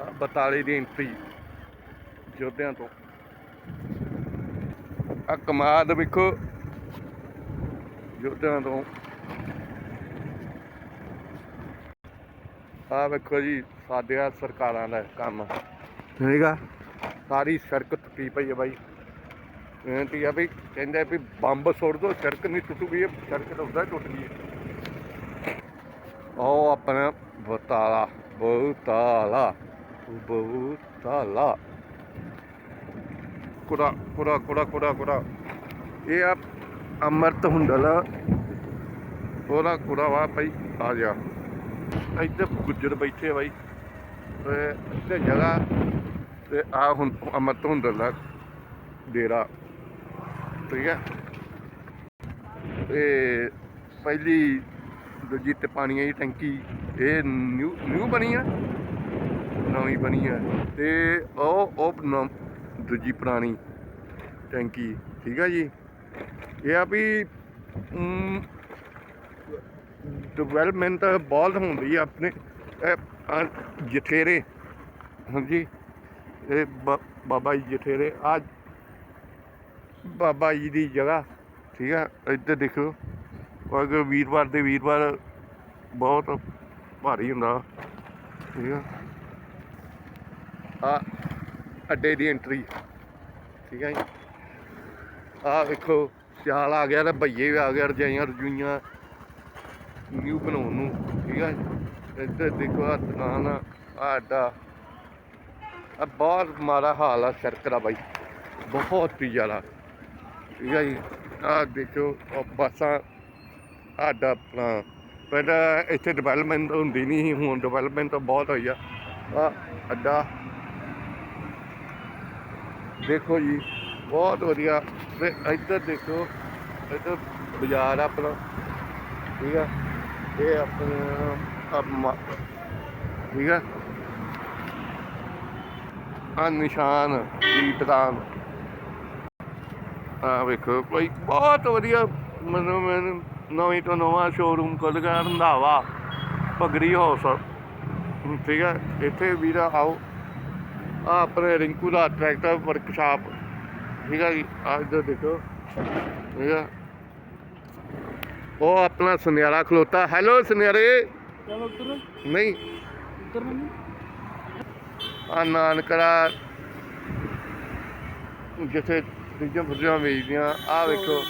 ਬਤਾਲੇ ਦੀ entry ਯੋਧਿਆਂ ਤੋਂ। ਆ ਕਮਾਦ ਵੇਖੋ ਯੋਧਿਆਂ ਤੋਂ। ਆ ਵੇਖੋ ਜੀ ਸਾਡੇ ਆ ਸਰਕਾਰਾਂ ਦਾ ਕੰਮ। ਹੈਗਾ ਸਾਰੀ ਸੜਕ ਟੁੱਟੀ ਪਈ ਹੈ ਬਾਈ। ਬੇਨਤੀ ਆ ਵੀ ਕਹਿੰਦੇ ਵੀ ਬੰਬ ਸੁੱਟ ਦੋ ਸੜਕ ਨਹੀਂ ਟੁੱਟੂਗੀ ਇਹ ਸੜਕ ਤਾਂ ਉਦਾਂ ਟੁੱਟ ਗਈ ਹੈ ਉਹ ਆਪਣਾ ਬਤਾਲਾ ਬਤਾਲਾ। ਬਤਾਲਾ। ਕੁੜਾ ਕੁੜਾ ਕੁੜਾ ਕੁੜਾ ਕੁੜਾ। ਇਹ ਆ ਅਮਰਤ ਹੁੰਦਲ ਉਹਦਾ ਕੁੜਾ ਵਾ ਭਾਈ ਆ ਜਾ। ਇੱਥੇ ਗੁੱਜਰ ਬੈਠੇ ਭਾਈ ਬਾਈ। ਤੇ ਇੱਥੇ ਜਗ੍ਹਾ ਤੇ ਆ ਹੁਣ ਅਮਰਤ ਹੁੰਦਲ ਦਾ ਡੇਰਾ। ਠੀਕ ਹੈ ਤੇ ਪਹਿਲੀ ਦੂਜੀ ਤੇ ਪਾਣੀ ਦੀ ਟੈਂਕੀ, ਇਹ ਨਿਊ ਨਿਊ ਬਣੀ ਆ? ਨਵੀਂ ਬਣੀ ਹੈ ਤੇ ਉਹ ਉਹ ਨਵ- ਦੂਜੀ ਪੁਰਾਣੀ ਟੈਂਕੀ, ਠੀਕ ਆ ਜੀ? ਇਹ ਆ ਵੀ ਡਿਵੈਲਪਮੈਂਟ ਬਹੁਤ ਹੁੰਦੀ ਆ ਆਪਣੇ ਜਠੇਰੇ, ਹਾਂਜੀ? ਇਹ ਬਾ- ਬਾਬਾ ਜੀ ਜਠੇਰੇ, ਆ ਬਾਬਾ ਜੀ ਦੀ ਜਗ੍ਹਾ, ਠੀਕ ਆ? ਇੱਧਰ ਦੇਖੋ ਅਗਰ ਵੀਰਵਾਰ ਦੇ ਵੀਰਵਾਰ ਬਹੁਤ ਭਾਰੀ ਹੁੰਦਾ, ਠੀਕ ਆ? ਆ ਅੱਡੇ ਦੀ ਐਂਟਰੀ ਠੀਕ ਹੈ ਜੀ। ਆ ਵੇਖੋ, ਸਿਆਲ ਆ ਗਿਆ ਤੇ ਭਈਏ ਵੀ ਆ ਗਏ ਰਜਾਈਆਂ ਰਜੂਈਆਂ ਨਿਊ ਬਣਾਉਣ ਨੂੰ। ਠੀਕ ਹੈ ਜੀ। ਇੱਧਰ ਦੇਖੋ ਆ ਦੁਕਾਨ ਆ, ਆਹ ਆ ਬਹੁਤ ਮਾੜਾ ਹਾਲ ਆ ਸੜਕ ਦਾ ਬਾਈ। ਬਹੁਤ ਹੀ ਜ਼ਿਆਦਾ। ਠੀਕ ਹੈ ਜੀ। ਆ ਦੇਖੋ ਬੱਸਾਂ ਸਾਡਾ ਆਪਣਾ। ਪਹਿਲਾਂ ਇੱਥੇ ਡਿਵੈਲਪਮੈਂਟ ਹੁੰਦੀ ਨਹੀਂ ਸੀ, ਹੁਣ ਡਿਵੈਲਪਮੈਂਟ ਤਾਂ ਬਹੁਤ ਹੋਈ ਆ। ਆ ਅੱਡਾ। ਦੇਖੋ ਜੀ, ਬਹੁਤ ਵਧੀਆ। ਤੇ ਇੱਧਰ ਦੇਖੋ, ਇੱਧਰ ਬਾਜ਼ਾਰ ਆਪਣਾ, ਠੀਕ ਆ? ਇਹ ਆਪਣਾ ਠੀਕ ਆ? ਆ ਨਿਸ਼ਾਨ ਦੀ। ਦੁਕਾਨ ਆ ਵੇਖੋ ਕੋਈ ਬਹੁਤ ਵਧੀਆ ਮਤਲਬ ਮੈਨੂੰ ਨਵੀਂ ਤੋਂ ਨਵਾਂ ਸ਼ੋਰੂਮ ਖੁੱਲ ਗਿਆ, ਰੰਧਾਵਾ ਪਗੜੀ ਹਾਊਸ ਠੀਕ ਹੈ ਇੱਥੇ ਵੀਰਾ ਆਓ। ਆ ਆਪਣੇ ਰਿੰਕੂ ਦਾ ਟਰੈਕਟਰ ਵਰਕਸ਼ਾਪ। ਠੀਕ ਹੈ ਜੀ ਆ ਇੱਧਰ ਦੇਖੋ। ਠੀਕ ਹੈ ਉਹ ਆਪਣਾ ਸੁਨਿਆਰਾ ਖਲੋਤਾ। ਹੈਲੋ ਸੁਨਿਆਰੇ। ਨਹੀਂ। ਆ ਨਾਨਕਰਾ ਜਿੱਥੇ ਚੀਜ਼ਾਂ ਫੁੱਜਾਂ ਵੇਚਦੀਆਂ। ਆ ਵੇਖੋ।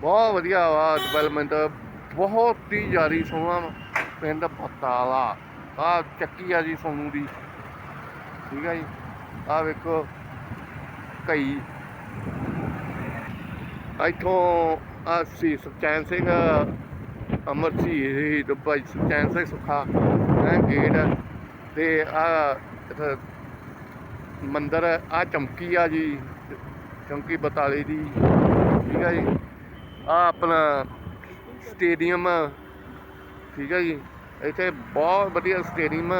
ਬਹੁਤ ਵਧੀਆ ਵਾ ਡਿਵੈਲਪਮੈਂਟ ਬਹੁਤ ਹੀ ਜ਼ਿਆਦਾ ਸੋਹਣਾ ਪਿੰਡ ਪਤਾਲਾ ਆ ਚੱਕੀ ਆ ਜੀ ਸੋਨੂ ਦੀ। ਠੀਕ ਆ ਜੀ। ਆ ਵੇਖੋ ਕਈ ਇੱਥੋਂ ਆ ਸੀ ਸੁਖਚੈਨ ਸਿੰਘ, ਅਮਰ ਸੀ ਤੇ ਭਾਈ ਸੁਖਚੈਨ ਸਿੰਘ ਸੁਖਾ, ਇਹ ਗੇਟ ਆ। ਤੇ ਆ ਮੰਦਰ ਆ ਚਮਕੀ ਆ ਜੀ ਚਮਕੀ ਬਤਾਲੇ ਦੀ, ਠੀਕ ਆ ਜੀ। ਆ ਆਪਣਾ ਸਟੇਡੀਅਮ, ਠੀਕ ਆ ਜੀ। ਇੱਥੇ ਬਹੁਤ ਵਧੀਆ stadium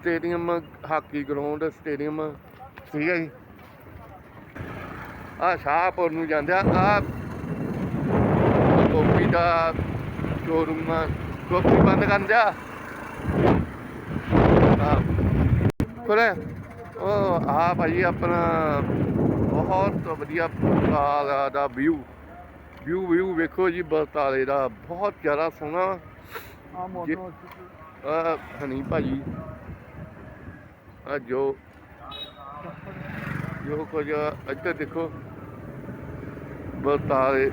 stadium hockey ground stadium. ਠੀਕ ਹੈ ਜੀ। ਆ ਸ਼ਾਹਪੁਰ ਨੂੰ ਜਾਂਦੇ ਆ। ਆ ਕੋਪੀ ਦਾ ਸ਼ੋਰੂਮ ਆ। ਕੋਪੀ ਬੰਦ ਕਰ ਦਿਆ। ਕੋਲੇ ਉਹ ਆ ਭਾਜੀ ਆਪਣਾ ਬਹੁਤ ਵਧੀਆ ਬਤਾਲਾ ਦਾ ਵਿਊ ਵਿਊ ਵਿਊ ਵੇਖੋ ਜੀ ਬਤਾਲੇ ਦਾ। ਬਹੁਤ ਜ਼ਿਆਦਾ ਸੋਹਣਾ। ਆ ਮੋਟਰ ਹਨੀ ਭਾਜੀ ਆ ਜੋ। ਜੋ ਕੁਝ ਇੱਧਰ ਦੇਖੋ ਬਤਾਲੇ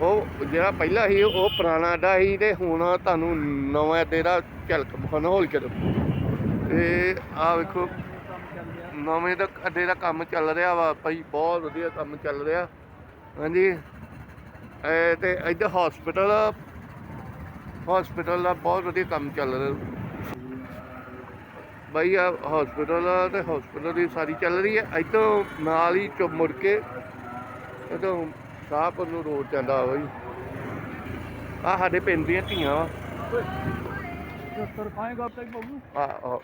ਉਹ ਜਿਹੜਾ ਪਹਿਲਾ ਸੀ, ਉਹ ਪੁਰਾਣਾ ਅੱਡਾ ਸੀ ਤੇ ਹੁਣ ਤੁਹਾਨੂੰ ਨਵਾਂ ਤੇਰਾ ਝਲਕ ਬਖਨ ਹੋਲ ਕੇ ਤੇ ਆ ਵੇਖੋ, ਨਵੇਂ ਦਾ ਅੱਡੇ ਦਾ ਕੰਮ ਚੱਲ ਰਿਹਾ ਵਾ, ਭਾਈ ਬਹੁਤ ਵਧੀਆ ਕੰਮ ਚੱਲ ਰਿਹਾ। ਹਾਂਜੀ। ਇਹ ਤੇ ਇੱਧਰ ਹਸਪੀਟਲ ਹਸਪੀਟਲ ਦਾ ਬਹੁਤ ਵਧੀਆ ਕੰਮ ਚੱਲ ਰਿਹਾ। ਬਾਈ ਆ ਹਸਪੀਟਲ ਆ ਤੇ ਹਸਪੀਟਲ ਦੀ ਸਾਰੀ ਚੱਲ ਰਹੀ ਹੈ ਇੱਥੋਂ ਨਾਲ ਹੀ ਚੁੱਪ ਮੁੜ ਕੇ ਇੱਥੋਂ ਸ਼ਾਹਪੁਰ ਨੂੰ ਰੋਡ ਜਾਂਦਾ ਜੀ ਆ ਸਾਡੇ ਪਿੰਡ ਦੀਆਂ ਧੀਆਂ ਵਾ। ਉੱਤਰ ਖਾਏਗਾ ਤੱਕ ਬਾਬੂ ਆ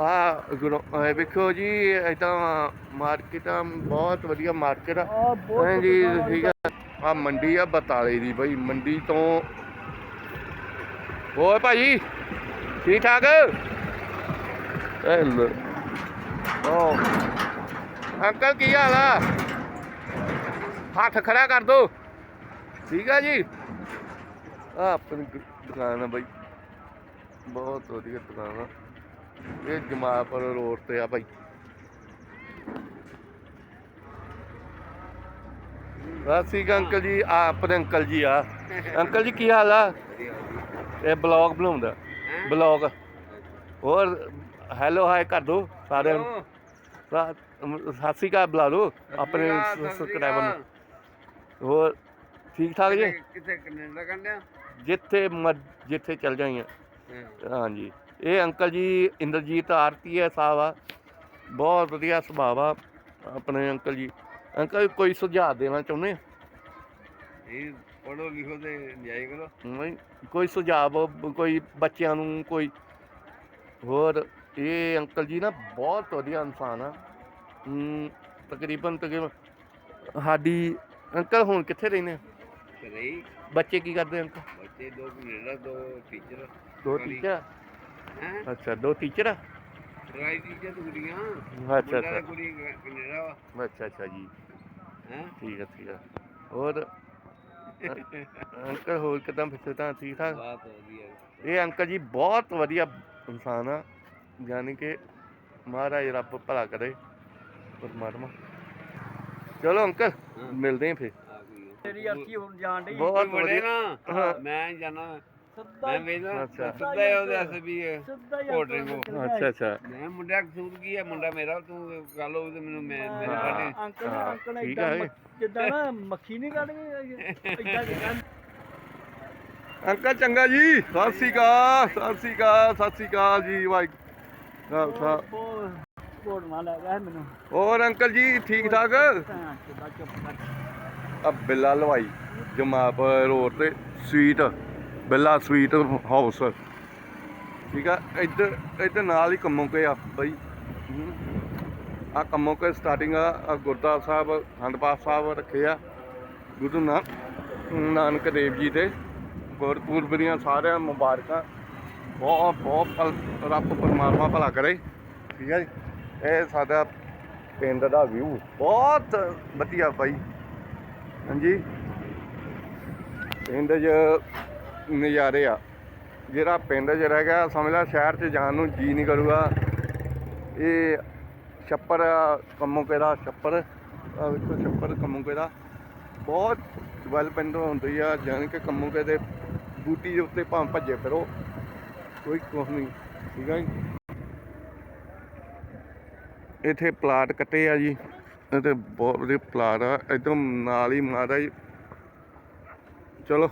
ਆ ਗੁਰੂ ਵੇਖੋ ਜੀ ਇਦਾਂ ਮਾਰਕੀਟ ਆ ਬਹੁਤ ਵਧੀਆ ਮਾਰਕੀਟ ਆ। ਬਹੁਤ ਹਾਂਜੀ ਠੀਕ ਆ। ਆ। ਮੰਡੀ ਆ ਬਤਾਲੇ ਦੀ ਬਈ ਮੰਡੀ ਤੋਂ ਓਏ ਭਾਜੀ ਠੀਕ ਠਾਕ? ਹੈਲੋ ਓ। ਅੰਕਲ ਕੀ ਹਾਲ ਆ? ਹੱਥ ਖੜਾ ਕਰ ਦੋ। ਠੀਕ ਆ ਜੀ? ਆ ਆਪਣੀ ਦੁਕਾਨ ਆ ਬਾਈ। ਬਹੁਤ ਵਧੀਆ ਦੁਕਾਨ ਆ। ਇਹ ਜਮਾਲਪੁਰ ਰੋਡ ਤੇ ਆ ਬਾਈ। ਅਕਾਲ ਅੰਕਲ ਜੀ ਆ ਆਪਣੇ ਅੰਕਲ ਜੀ ਆ। ਅੰਕਲ ਜੀ ਕੀ ਹਾਲ ਆ? ਇਹ ਬਲੌਗ ਬਣਾਉਂਦਾ। ਬਲੌਗ। ਹੋਰ ਹੈਲੋ ਹਾਈ ਕਰ ਦੋ ਸਾਰਿਆਂ ਨੂੰ। ਸਾ- ਸਤਿ ਸ਼੍ਰੀ ਅਕਾਲ ਬੁਲਾ ਲਓ ਆਪਣੇ ਸਬਸਕ੍ਰਾਈਬਰ ਨੂੰ। ਹੋਰ ਠੀਕ ਠਾਕ ਜੀ? ਕਿੱਥੇ ਕੈਨੇਡਾ ਕੰਡਿਆ ਜਿੱਥੇ ਮਰ- ਜਿੱਥੇ ਚੱਲ ਜਾਈਆਂ ਹਾਂਜੀ। ਇਹ ਅੰਕਲ ਜੀ ਇੰਦਰਜੀਤ ਆਰਤੀ ਹੈ ਸਾਹਿਬ ਆ। ਬਹੁਤ ਵਧੀਆ ਸੁਭਾਅ ਆ ਆਪਣੇ ਅੰਕਲ ਜੀ। ਅੰਕਲ ਕੋਈ ਸੁਝਾਅ ਦੇਣਾ ਚਾਹੁੰਦੇ ਆ ਇਹ ਪੜੋ ਲਿਖੋ ਤੇ ਇੰਜੋਏ ਕਰੋ। ਨਹੀਂ ਕੋਈ ਸੁਝਾਅ ਬ- ਕੋਈ ਬੱਚਿਆਂ ਨੂੰ ਕੋਈ ਹੋਰ ਇਹ ਅੰਕਲ ਜੀ ਨਾ ਬਹੁਤ ਵਧੀਆ ਇਨਸਾਨ ਆ। ਹਮ, ਤਕਰੀਬਨ ਤਕਰੀਬਨ ਸਾਡੀ ਅੰਕਲ ਹੁਣ ਕਿੱਥੇ ਰਹਿੰਦੇ ਆ? ਕਰੇ ਹੀ। ਬੱਚੇ ਕੀ ਕਰਦੇ ਅੰਕਲ? ਬੱਚੇ ਦੋ ਕੈਨੇਡਾ ਦੋ ਟੀਚਰ ਦੋ। ਟੀਚਰ ਹੈ? ਅੱਛਾ ਦੋ ਟੀਚਰ ਆ? ਡਰਾਈ ਟੀਚਰ ਕੁੜੀਆਂ। ਅੱਛਾ ਅੱਛਾ। ਕੁੜੀ ਕੈਨੇਡਾ ਵਾ। ਅੱਛਾ ਅੱਛਾ ਜੀ। ਹੈ? ਠੀਕ ਹੈ ਠੀਕ ਹੈ ਹੋਰ? ਅੰਕਲ ਹੋਰ ਕਿਦਾਂ? ਫਿੱਸੇ ਤਾਂ ਠੀਕ ਠਾਕ ਬਾਤ ਵਧੀਆ। ਇਹ ਅੰਕਲ ਜੀ ਬਹੁਤ ਵਧੀਆ ਇਨਸਾਨ ਆ। ਯਾਨੀ ਕਿ ਮਹਾਰਾਜ ਰੱਬ ਭਲਾ ਕਰੇ ਪਰਮਾਤਮਾ। ਚਲੋ ਅੰਕਲ। ਮਿਲਦੇ ਹਾਂ ਫਿਰ। ਤੇਰੀ ਅਰਥੀ ਹੁਣ ਜਾਣ ਡਈ। ਬਹੁਤ ਵਧੀਆ। ਨਾ। ਮੈਂ ਜਾਣਾ। ਮੈਂ ਵੇਖਦਾ। ਸਿੱਧਾ ਹੀ ਉਹਦੇ ਹੱਥ ਵੀ ਨੂੰ। ਅੱਛਾ ਅੱਛਾ। ਮੈਂ ਮੁੰਡਿਆ ਕਸੂਰ ਕੀ ਹੈ ਮੁੰਡਾ ਮੇਰਾ ਤੂੰ ਗੱਲ ਹੋਊ ਤੇ ਮੈਨੂੰ ਮੈਂ ਮੇਰੇ ਸਾਡੇ ਅੰਕਲ ਅੰਕਲ। ਮੱਖ- ਜਿੱਦਾਂ ਨਾ ਮੱਖੀ ਨਹੀਂ ਕੱਢ ਗਈ ਇਦਾਂ ਅੰਕਲ ਚੰਗਾ ਜੀ। ਸਤਿ ਸ੍ਰੀ ਅਕਾਲ ਸਤਿ ਸ੍ਰੀ ਅਕਾਲ ਸਤਿ ਸ੍ਰੀ ਅਕਾਲ ਜੀ ਵਾਹਿਗੁਰੂ। ਖਾਲਸਾ। ਕੋਡ ਨਾ ਲੈ ਗਿਆ ਮੈਨੂੰ। ਹੋਰ ਅੰਕਲ ਜੀ ਠੀਕ ਠਾਕ? ਭੈਣ ਚੋਦਾ ਚੁੱਪ ਕਰ ਆ ਬਿੱਲਾ ਲਵਾਈ ਜਮਾਪ ਰੋਡ ਤੇ ਸਵੀਟ ਬਿੱਲਾ ਸਵੀਟ ਹਾਊਸ। ਠੀਕ ਆ ਇੱਧਰ ਇੱਧਰ ਨਾਲ ਹੀ ਕੰਮੋਂ ਕੇ ਆ ਬਈ। ਆ ਕੰਮੋਂ ਕੇ ਸਟਾਰਟਿੰਗ ਆ ਗੁਰਦੁਆਰਾ ਸਾਹਿਬ ਹੰਡਪਾਸ ਸਾਹਿਬ ਰੱਖੇ ਆ। ਗੁਰੂ ਨਾਨਕ ਦੇਵ ਜੀ ਦੇ। ਗੁਰਪੁਰਬ ਦੀਆਂ ਸਾਰਿਆਂ ਮੁਬਾਰਕਾਂ। ਬਹੁਤ ਬਹੁਤ ਭਲ- ਰੱਬ ਪਰਮਾਤਮਾ ਭਲਾ ਕਰੇ। ਠੀਕ ਹੈ ਜੀ? ਇਹ ਸਾਡਾ ਪਿੰਡ ਦਾ ਵਿਊ ਬਹੁਤ ਵਧੀਆ ਬਾਈ। ਹਾਂਜੀ? ਪਿੰਡ 'ਚ ਨਜ਼ਾਰੇ ਆ। ਜਿਹੜਾ ਪਿੰਡ 'ਚ ਰਹਿ ਗਿਆ ਸਮਝ ਲੈ ਸ਼ਹਿਰ 'ਚ ਜਾਣ ਨੂੰ ਜੀ ਨਹੀਂ ਕਰੂਗਾ। ਇਹ ਛੱਪਰ ਆ, ਕੰਮੋਂ ਦਾ ਛੱਪਰ? ਆ ਵੇਖੋ ਛੱਪਰ ਕੰਮੋਂ ਦਾ ਬਹੁਤ ਡਿਵੈਲਪਮੈਂਟ ਹੁੰਦੀ ਆ ਜਾਣੀ ਕਿ ਕੰਮੋਂ ਦੇ ਬੂਟੀ ਦੇ ਉੱਤੇ ਭਾਂ ਭੱਜੇ ਫਿਰੋ। ਕੋਈ ਕੁਛ ਨਹੀਂ, ਠੀਕ ਹੈ ਜੀ। ਇੱਥੇ ਪਲਾਟ ਕੱਟੇ ਆ ਜੀ ਤੇ ਬਹੁਤ ਵਧੀਆ ਪਲਾਟ ਆ, ਇੱਧਰੋਂ ਨਾਲ ਹੀ ਮਹਾਰਾਜ ਚਲੋ।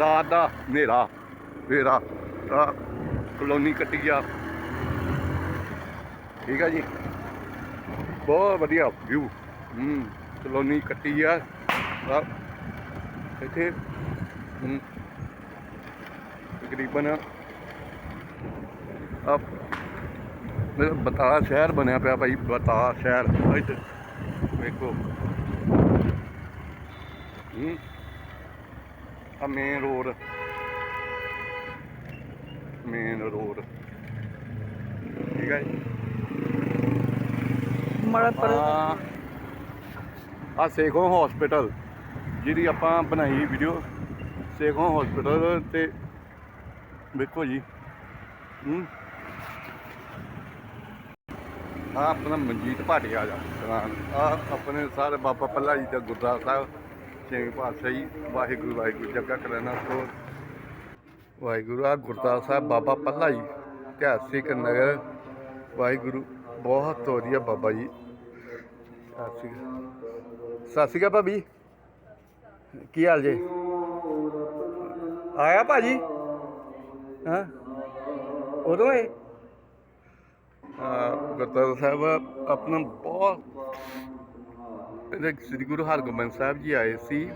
ਰਾਤ ਦਾ ਹਨੇਰਾ ਹਨੇਰਾ ਕਲੋਨੀ ਕੱਟੀ ਆ। ਠੀਕ ਆ ਜੀ। ਬਹੁਤ ਵਧੀਆ ਵਿਊ, ਹੂੰ, ਕਲੋਨੀ ਕੱਟੀ ਆ ਇੱਥੇ ਤਕਰੀਬਨ ਆ ਮੇਰਾ ਬਤਾ ਸ਼ਹਿਰ ਬਣਿਆ ਪਿਆ ਭਾਈ ਬਤਾ ਸ਼ਹਿਰ ਇੱਧਰ ਵੇਖੋ। ਹੂੰ। ਆ ਮੇਨ ਰੋਡ ਮੇਨ ਰੋਡ ਠੀਕ ਹੈ ਮੜਾ ਪਰ ਆ ਸੇਖੋਂ ਹਸਪੀਟਲ ਜਿਹਦੀ ਆਪਾਂ ਬਣਾਈ ਵੀਡੀਓ ਸੇਖੋਂ ਹਸਪੀਟਲ ਤੇ ਵੇਖੋ ਜੀ। ਹੂੰ। ਆ ਆਪਣਾ ਮਨਜੀਤ ਭਾਟਿਆ ਜਾ ਦੁਕਾਨ ਆ ਆਪਣੇ ਸਾਰੇ ਬਾਬਾ ਪੱਲਾ ਜੀ ਦਾ ਗੁਰਦੁਆਰਾ ਸਾਹਿਬ ਸਿੰਘ ਪਾਤਸ਼ਾਹ ਜੀ ਵਾਹਿਗੁਰੂ ਵਾਹਿਗੁਰੂ, ਜੱਗਾ ਕਰਨਾ ਸੋ ਵਾਹਿਗੁਰੂ, ਆ ਗੁਰਦੁਆਰਾ ਸਾਹਿਬ ਬਾਬਾ ਪੱਲਾ ਜੀ ਇਤਿਹਾਸਿਕ ਨਗਰ। ਵਾਹਿਗੁਰੂ, ਬਹੁਤ ਵਧੀਆ ਬਾਬਾ ਜੀ। ਸਤਿ ਸ਼੍ਰੀ ਅਕਾਲ। ਸਤਿ ਸ਼੍ਰੀ ਅਕਾਲ ਭਾਬੀ। ਕੀ ਹਾਲ ਜੇ? ਆਇਆ ਭਾਜੀ? ਹਾਂ? ਉਦੋਂ ਹੈ? ਗੁਰਦੁਆਰਾ ਸਾਹਿਬ ਆਪਣਾ ਬਹੁਤ ਸ੍ਰੀ ਗੁਰੂ ਹਰਗੋਬਿੰਦ ਸਾਹਿਬ ਜੀ ਆਏ ਸੀ।